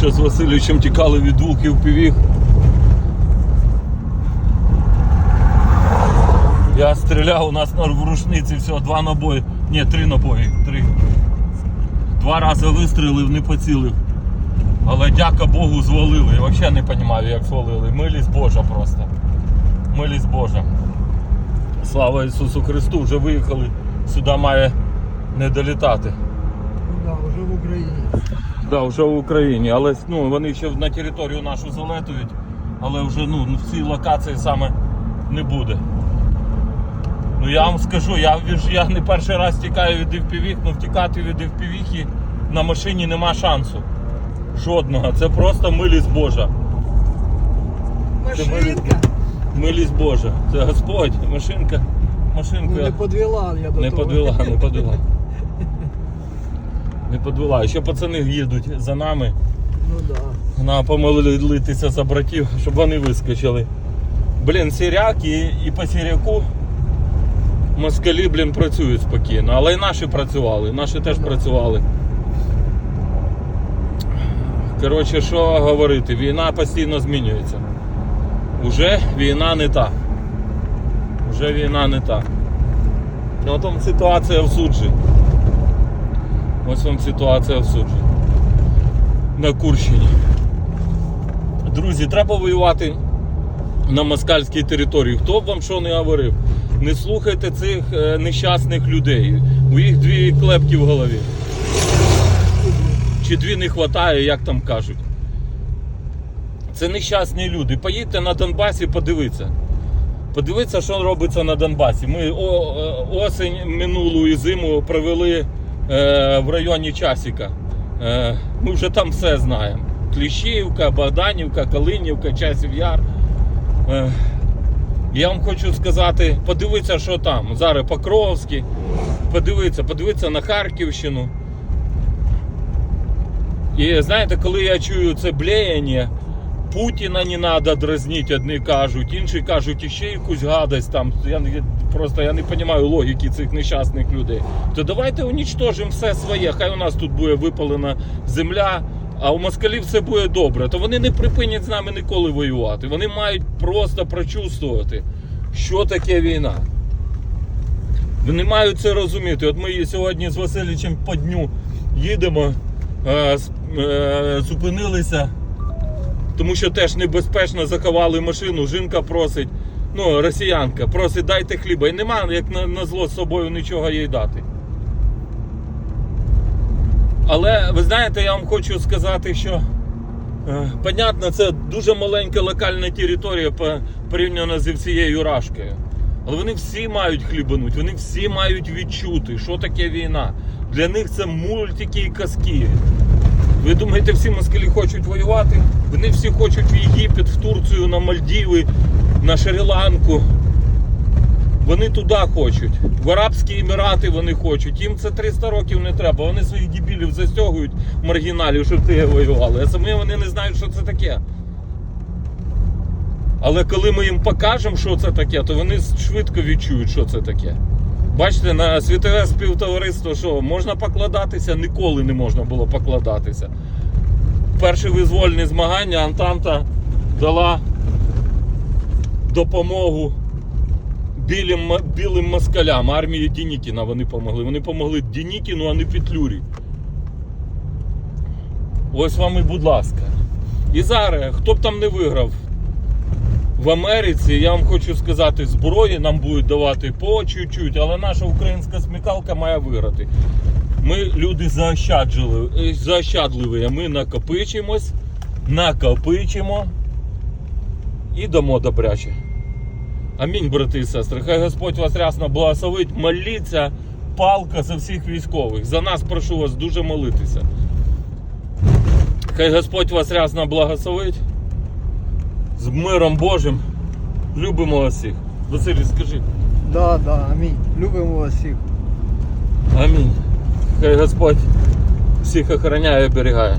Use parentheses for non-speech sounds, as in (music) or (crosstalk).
ще з Васильовичем тікали від двох і впівіг. Я стріляв у нас в рушниці всього два набої. Ні, три набої. Три. Два рази вистрілив, не поцілив. Але дяка Богу звалили. Я взагалі не розумію, як звалили. Милість Божа просто. Милість Божа. Слава Ісусу Христу, вже виїхали. Сюди має не долітати. Да, вже в Україні. Да, вже в Україні, але ну, вони ще на територію нашу залетують, але вже ну, в цій локації саме не буде. Ну я вам скажу, я, я не перший раз тікаю від FPV, ну втікати від FPV на машині нема шансу. Жодного. Це просто милість Божа. Машинка. Милість Божа. Це Господь, машинка. Машинка. Ну не подвела я до Не того. подвела, не подвела. (laughs) Не подвела. Ще пацани їдуть за нами. Ну да. На помолитися за братів, щоб вони вискочили. Блін, сіряк і, і по сіряку москалі, блін, працюють спокійно. Але і наші працювали, наші теж працювали. Коротше, що говорити, війна постійно змінюється. Уже війна не та. Уже війна не та. Ну, от вам ситуація в суджі. Ось вам ситуація в суджі. На Курщині. Друзі, треба воювати на москальській території. Хто б вам що не говорив? Не слухайте цих е, нещасних людей. У їх дві клепки в голові. Чи дві не вистачає, як там кажуть. Це нещасні люди. Поїдьте на Донбасі, подивіться. Подивіться, що робиться на Донбасі. Ми е, осень минулу і зиму провели в районі Часіка. Е, ми вже там все знаємо. Кліщівка, Богданівка, Калинівка, Часів Яр. Е, я вам хочу сказати, подивіться, що там. Зараз Покровський. Подивіться, подивіться на Харківщину. І знаєте, коли я чую це блеяння, Путіна не треба дразнити, одні кажуть, інші кажуть, іще якусь гадость там. Я просто я не розумію логіки цих нещасних людей. То давайте унічтожимо все своє. Хай у нас тут буде випалена земля, а у москалів все буде добре. То вони не припинять з нами ніколи воювати. Вони мають просто прочувствувати, що таке війна. Вони мають це розуміти. От ми сьогодні з Васильовичем по дню їдемо, е, е, зупинилися тому що теж небезпечно заховали машину. Жінка просить, ну, росіянка, просить, дайте хліба. І нема, як на, на зло з собою нічого їй дати. Але ви знаєте, я вам хочу сказати, що е, понятно, це дуже маленька локальна територія порівняно зі всією Рашкою. Але вони всі мають хлібануть, вони всі мають відчути, що таке війна. Для них це мультики і казки. Ви думаєте, всі москалі хочуть воювати? Вони всі хочуть в Єгипет, в Турцію, на Мальдіви, на Шрі-Ланку. Вони туди хочуть. В Арабські Емірати вони хочуть. Їм це 300 років не треба. Вони своїх дебілів застягують маргіналів, щоб ти воювали. А самі вони не знають, що це таке. Але коли ми їм покажемо, що це таке, то вони швидко відчують, що це таке. Бачите, на світове співтовариство, що можна покладатися, ніколи не можна було покладатися. Перші визвольні змагання Антанта дала допомогу білим, білим москалям, армії Дінікіна вони помогли. Вони помогли Дінікіну, а не Петлюрі. Ось вам і будь ласка. І зараз, хто б там не виграв, в Америці, я вам хочу сказати, зброї нам будуть давати по чуть-чуть, але наша українська смікалка має виграти. Ми люди заощаджили, заощадливі, ми накопичимось, накопичимо і дамо добряче. Амінь, брати і сестри. Хай Господь вас рясно благословить. Моліться, палка за всіх військових. За нас прошу вас дуже молитися. Хай Господь вас рясно благословить з миром Божим. Любимо вас всіх. Василій, скажи. Да, да, амінь. Любимо вас всіх. Амінь. Хай Господь всіх охороняє і оберігає.